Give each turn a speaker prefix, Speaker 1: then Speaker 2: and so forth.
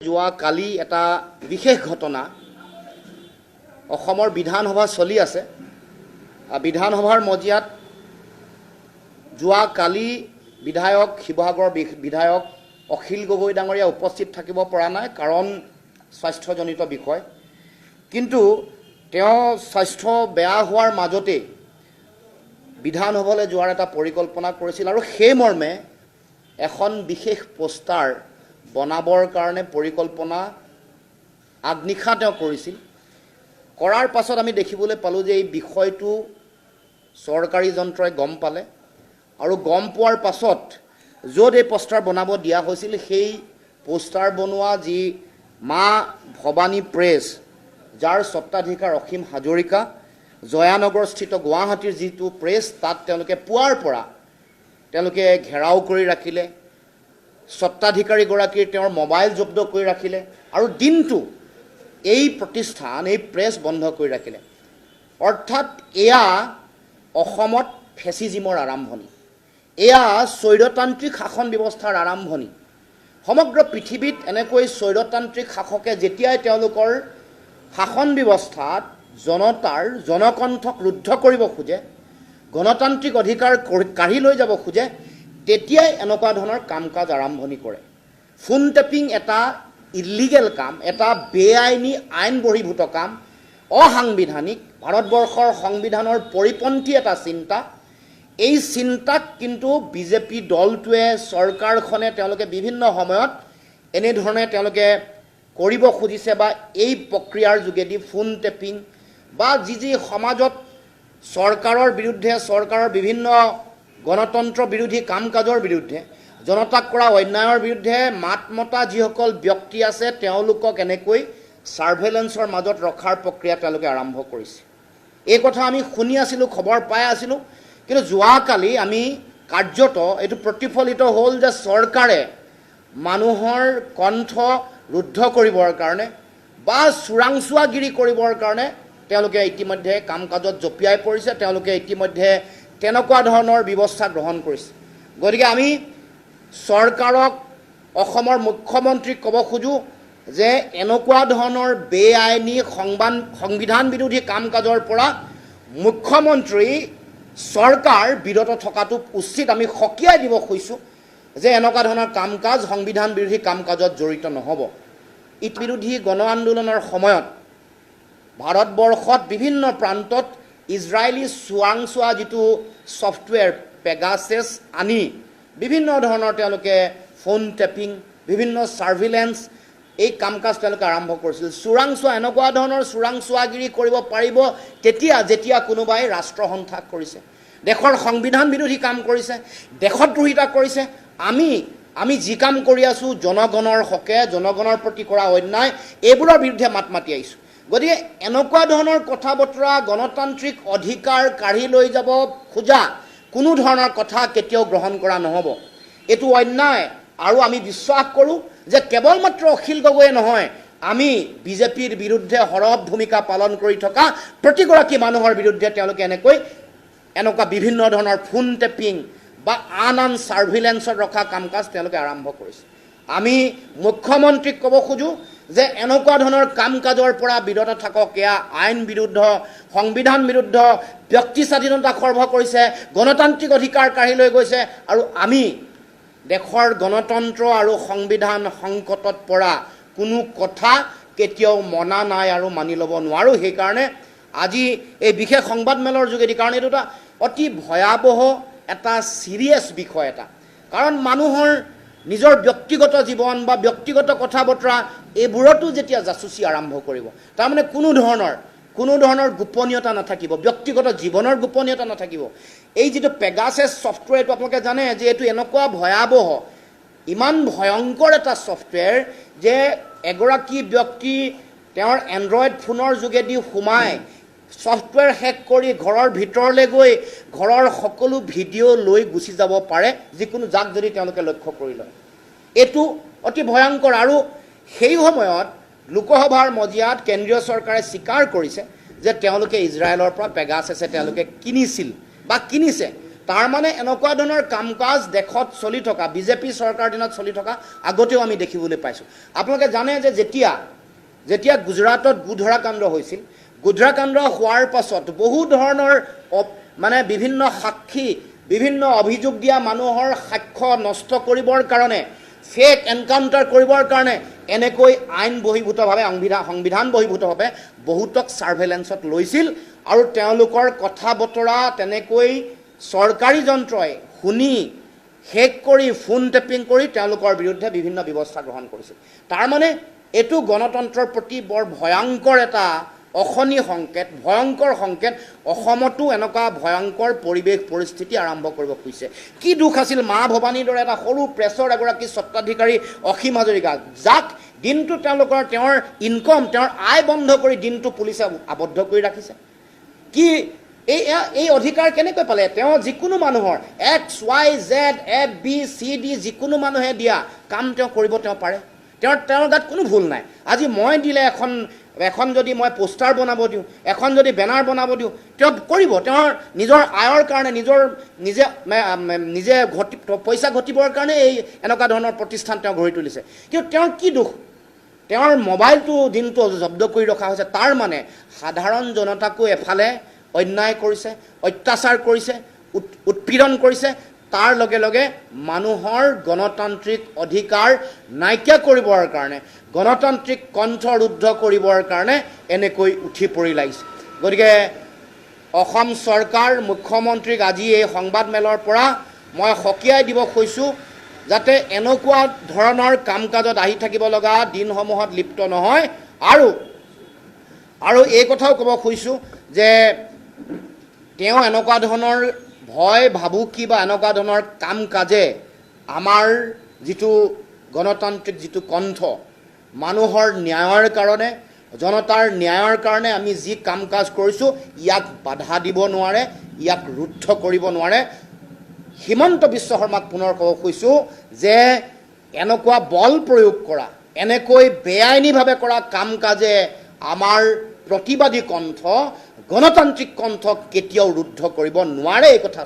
Speaker 1: যোৱা কালি এটা বিশেষ ঘটনা অসমৰ বিধানসভা চলি আছে। বিধানসভাৰ মজিয়াত যোৱা কালি বিধায়ক শিৱসাগৰৰ বি- বিধায়ক অখিল গগৈ ডাঙৰীয়া উপস্থিত থাকিব পৰা নাই কাৰণ স্বাস্থ্যজনিত বিষয়। কিন্তু তেওঁ স্বাস্থ্য বেয়া হোৱাৰ মাজতেই বিধানসভালৈ যোৱাৰ এটা পৰিকল্পনা কৰিছিল আৰু সেই মৰ্মে এখন বিশেষ পোষ্টাৰ বনাবৰ কাৰণে পৰিকল্পনা আগনিশা তেওঁ কৰিছিল। কৰাৰ পাছত আমি দেখিবলৈ পালোঁ যে এই বিষয়টো চৰকাৰী যন্ত্ৰই গম পালে আৰু গম পোৱাৰ পাছত য'ত এই পোষ্টাৰ বনাব দিয়া হৈছিল সেই পোষ্টাৰ বনোৱা যি মা ভৱানী প্ৰেছ যাৰ স্বত্বাধিকাৰ অসীম হাজৰিকা জয়ানগৰস্থিত গুৱাহাটীৰ যিটো প্ৰেছ তাত তেওঁলোকে পুৱাৰ পৰা তেওঁলোকে ঘেৰাও কৰি ৰাখিলে। স্বত্বাধিকাৰীগৰাকীৰ তেওঁৰ মোবাইল জব্দ কৰি ৰাখিলে আৰু দিনটো এই প্ৰতিষ্ঠান এই প্ৰেছ বন্ধ কৰি ৰাখিলে। অৰ্থাৎ এয়া অসমত ফেচিজিমৰ আৰম্ভণি। এয়া স্বৈৰতান্ত্ৰিক শাসন ব্যৱস্থাৰ আৰম্ভণি। সমগ্ৰ পৃথিৱীত এনেকৈ স্বৈৰতান্ত্ৰিক শাসকে যেতিয়াই তেওঁলোকৰ শাসন ব্যৱস্থাত জনতাৰ জনকণ্ঠক ৰুদ্ধ কৰিব খোজে গণতান্ত্ৰিক অধিকাৰ কৰি- কাঢ়ি লৈ যাব খোজে তেতিয়াই এনেকুৱা ধৰণৰ কাম কাজ আৰম্ভণি কৰে। ফোন টেপিং এটা ইলিগেল কাম এটা বেআইনী আইন বহিৰ্ভূত কাম অসাংবিধানিক ভাৰতবৰ্ষৰ সংবিধানৰ পৰিপন্থী এটা চিন্তা। এই চিন্তাক কিন্তু বিজেপি দলটোৱে চৰকাৰখনে তেওঁলোকে বিভিন্ন সময়ত এনেধৰণে তেওঁলোকে কৰিব খুজিছে বা এই প্ৰক্ৰিয়াৰ যোগেদি ফোন টেপিং বা যি যি সমাজত চৰকাৰৰ বিৰুদ্ধে চৰকাৰৰ বিভিন্ন গণতন্ত্ৰ বিৰোধী কাম কাজৰ বিৰুদ্ধে জনতাক কৰা অন্যায়ৰ বিৰুদ্ধে মাত মতা যিসকল ব্যক্তি আছে তেওঁলোকক এনেকৈ ছাৰ্ভেলেঞ্চৰ মাজত ৰখাৰ প্ৰক্ৰিয়া তেওঁলোকে আৰম্ভ কৰিছে। এই কথা আমি শুনি আছিলোঁ খবৰ পাই আছিলোঁ কিন্তু যোৱাকালি আমি কাৰ্যত এইটো প্ৰতিফলিত হ'ল যে চৰকাৰে মানুহৰ কণ্ঠ ৰুদ্ধ কৰিবৰ কাৰণে বা চোৰাংচোৱাগিৰি কৰিবৰ কাৰণে তেওঁলোকে ইতিমধ্যে কাম কাজত জঁপিয়াই পৰিছে। তেওঁলোকে ইতিমধ্যে তেনেকুৱা ধৰণৰ ব্যৱস্থা গ্ৰহণ কৰিছে। গতিকে আমি চৰকাৰক অসমৰ মুখ্যমন্ত্ৰীক ক'ব খোজোঁ যে এনেকুৱা ধৰণৰ বেআইনী সংবাদ সংবিধান বিৰোধী কাম কাজৰ পৰা মুখ্যমন্ত্ৰী চৰকাৰ বিৰত থকাটো উচিত আমি সকীয়াই দিব খুজিছোঁ যে এনেকুৱা ধৰণৰ কাম কাজ সংবিধান বিৰোধী কাম কাজত জড়িত নহ'ব। ঈদ বিৰোধী গণ আন্দোলনৰ সময়ত ভাৰতবৰ্ষত বিভিন্ন প্ৰান্তত ইজৰাইলী চোৱাংচোৱা যিটো ছফ্টৱেৰ পেগাছেছ আনি বিভিন্ন ধৰণৰ তেওঁলোকে ফোন টেপিং বিভিন্ন ছাৰ্ভিলেঞ্চ এই কাম কাজ তেওঁলোকে আৰম্ভ কৰিছিল। চোৰাংচোৱা এনেকুৱা ধৰণৰ চোৰাংচোৱাগিৰি কৰিব পাৰিব তেতিয়া যেতিয়া কোনোবাই ৰাষ্ট্ৰসন্থাক কৰিছে। দেশৰ সংবিধান বিৰোধী কাম কৰিছে দেশদ্ৰোহিতা কৰিছে। আমি আমি যি কাম কৰি আছোঁ জনগণৰ হকে জনগণৰ প্ৰতি কৰা অন্যায় এইবোৰৰ বিৰুদ্ধে মাত মাতি আহিছোঁ। গতিকে এনেকুৱা ধৰণৰ কথা বতৰা গণতান্ত্ৰিক অধিকাৰ কাঢ়ি লৈ যাব খোজা কোনো ধৰণৰ কথা কেতিয়াও গ্ৰহণ কৰা নহ'ব। এইটো অন্যায় আৰু আমি বিশ্বাস কৰোঁ যে কেৱল মাত্ৰ অখিল গগৈয়ে নহয় আমি বিজেপিৰ বিৰুদ্ধে সৰব ভূমিকা পালন কৰি থকা প্ৰতিগৰাকী মানুহৰ বিৰুদ্ধে তেওঁলোকে এনেকৈ এনেকুৱা বিভিন্ন ধৰণৰ ফোন টেপিং বা আন আন ছাৰ্ভিলেঞ্চত ৰখা কাম কাজ তেওঁলোকে আৰম্ভ কৰিছে। আমি মুখ্যমন্ত্ৰীক ক'ব খোজোঁ যে এনেকুৱা ধৰণৰ কাম কাজৰ পৰা বিৰত থাকক, এয়া আইন বিৰুদ্ধ, সংবিধান বিৰুদ্ধ, ব্যক্তি স্বাধীনতা খৰ্ব কৰিছে, গণতান্ত্ৰিক অধিকাৰ কাঢ়ি লৈ গৈছে, আৰু আমি দেশৰ গণতন্ত্ৰ আৰু সংবিধান সংকটত পৰা কোনো কথা কেতিয়াও মনা নাই আৰু মানি ল'ব নোৱাৰোঁ। সেইকাৰণে আজি এই বিশেষ সংবাদমেলৰ যোগেদি, কাৰণ এইটো এটা অতি ভয়াৱহ, এটা ছিৰিয়াছ বিষয় এটা। কাৰণ মানুহৰ নিজৰ ব্যক্তিগত জীৱন বা ব্যক্তিগত কথা বতৰা এইবোৰতো যেতিয়া জাচুচি আৰম্ভ কৰিব তাৰমানে কোনো ধৰণৰ কোনো ধৰণৰ গোপনীয়তা নাথাকিব ব্যক্তিগত জীৱনৰ গোপনীয়তা নাথাকিব। এই যিটো পেগাছেছ ছফ্টৱেৰটো আপোনালোকে জানে যে এইটো এনেকুৱা ভয়াৱহ ইমান ভয়ংকৰ এটা ছফ্টৱেৰ যে এগৰাকী ব্যক্তি তেওঁৰ এণ্ড্ৰইড ফোনৰ যোগেদি সোমাই ছফ্টৱেৰ হেক কৰি ঘৰৰ ভিতৰলৈ গৈ ঘৰৰ সকলো ভিডিঅ' লৈ গুচি যাব পাৰে যিকোনো যাক যদি তেওঁলোকে লক্ষ্য কৰি লয়। এইটো অতি ভয়ংকৰ আৰু সেই সময়ত লোকসভাৰ মজিয়াত কেন্দ্ৰীয় চৰকাৰে স্বীকাৰ কৰিছে যে তেওঁলোকে ইজৰাইলৰ পৰা পেগাছেছে তেওঁলোকে কিনিছিল বা কিনিছে। তাৰ মানে এনেকুৱা ধৰণৰ কাম কাজ দেশত চলি থকা বিজেপি চৰকাৰ দিনত চলি থকা আগতেও আমি দেখিবলৈ পাইছোঁ। আপোনালোকে জানে যে যেতিয়া যেতিয়া গুজৰাটত গোধৰা কাণ্ড হৈছিল গোধৰা কাণ্ড হোৱাৰ পাছত বহু ধৰণৰ মানে বিভিন্ন সাক্ষী বিভিন্ন অভিযোগ দিয়া মানুহৰ সাক্ষ্য নষ্ট কৰিবৰ কাৰণে ফেক এনকাউণ্টাৰ কৰিবৰ কাৰণে এনেকৈ আইন বহিভূতভাৱে সংবিধান সংবিধান বহিভূতভাৱে বহুতক ছাৰ্ভেলেঞ্চত লৈছিল আৰু তেওঁলোকৰ কথা বতৰা তেনেকৈ চৰকাৰী যন্ত্ৰই শুনি শেষ কৰি ফোন টেপিং কৰি তেওঁলোকৰ বিৰুদ্ধে বিভিন্ন ব্যৱস্থা গ্ৰহণ কৰিছিল। তাৰমানে এইটো গণতন্ত্ৰৰ প্ৰতি বৰ ভয়ংকৰ এটা অশনি সংকেত ভয়ংকৰ সংকেত অসমতো এনেকুৱা ভয়ংকৰ পৰিৱেশ পৰিস্থিতি আৰম্ভ কৰিব খুজিছে। কি দুখ আছিল মা ভৱানীৰ দৰে এটা সৰু প্ৰেছৰ এগৰাকী স্বত্বাধিকাৰী অসীম হাজৰিকা যাক দিনটো তেওঁলোকৰ তেওঁৰ ইনকম তেওঁৰ আয় বন্ধ কৰি দিনটো পুলিচে আবদ্ধ কৰি ৰাখিছে। কি এই এই অধিকাৰ কেনেকৈ পালে? তেওঁ যিকোনো মানুহৰ X Y Z A B C D যিকোনো মানুহে দিয়া কাম তেওঁ কৰিব তেওঁ পাৰে। তেওঁৰ তেওঁৰ গাত কোনো ভুল নাই। আজি মই দিলে এখন এখন যদি মই পোষ্টাৰ বনাব দিওঁ এখন যদি বেনাৰ বনাব দিওঁ তেওঁ কৰিব তেওঁৰ নিজৰ আয়ৰ কাৰণে নিজৰ নিজে নিজে ঘটি পইচা ঘটিবৰ কাৰণে এই এনেকুৱা ধৰণৰ প্ৰতিষ্ঠান তেওঁ গঢ়ি তুলিছে। কিন্তু তেওঁৰ কি দুখ তেওঁৰ মোবাইলটো দিনটো জব্দ কৰি ৰখা হৈছে তাৰ মানে সাধাৰণ জনতাকো এফালে অন্যায় কৰিছে অত্যাচাৰ কৰিছে উৎ- উৎপীড়ন কৰিছে তাৰ লগে লগে মানুহৰ গণতান্ত্ৰিক অধিকাৰ নাইকিয়া কৰিবৰ কাৰণে গণতান্ত্ৰিক কণ্ঠ ৰুদ্ধ কৰিবৰ কাৰণে এনেকৈ উঠি পৰি লাগিছে গতিকে অসম চৰকাৰ মুখ্যমন্ত্ৰীক আজি এই সংবাদমেলৰ পৰা মই সকীয়াই দিব কৈছোঁ যাতে এনেকুৱা ধৰণৰ কাম কাজত আহি থাকিব লগা দিনসমূহত লিপ্ত নহয়। আৰু আৰু এই কথাও ক'ব খুজিছোঁ যে তেওঁ এনেকুৱা ধৰণৰ ভয় ভাবুকি বা এনেকুৱা ধৰণৰ কাম কাজে আমাৰ যিটো গণতান্ত্ৰিক যিটো কণ্ঠ, মানুহৰ ন্যায়ৰ কাৰণে, জনতাৰ ন্যায়ৰ কাৰণে আমি যি কাম কাজ কৰিছোঁ, ইয়াক বাধা দিব নোৱাৰে, ইয়াক ৰুদ্ধ কৰিব নোৱাৰে। হিমন্ত বিশ্ব শৰ্মাক পুনৰ ক'ব খুজিছোঁ যে এনেকুৱা বল প্ৰয়োগ কৰা, এনেকৈ বেআইনীভাৱে কৰা কাম কাজে আমাৰ প্ৰতিবাদী কণ্ঠ গণতান্ত্ৰিক কণ্ঠক কেতিয়াও ৰুদ্ধ কৰিব নোৱাৰে এই কথা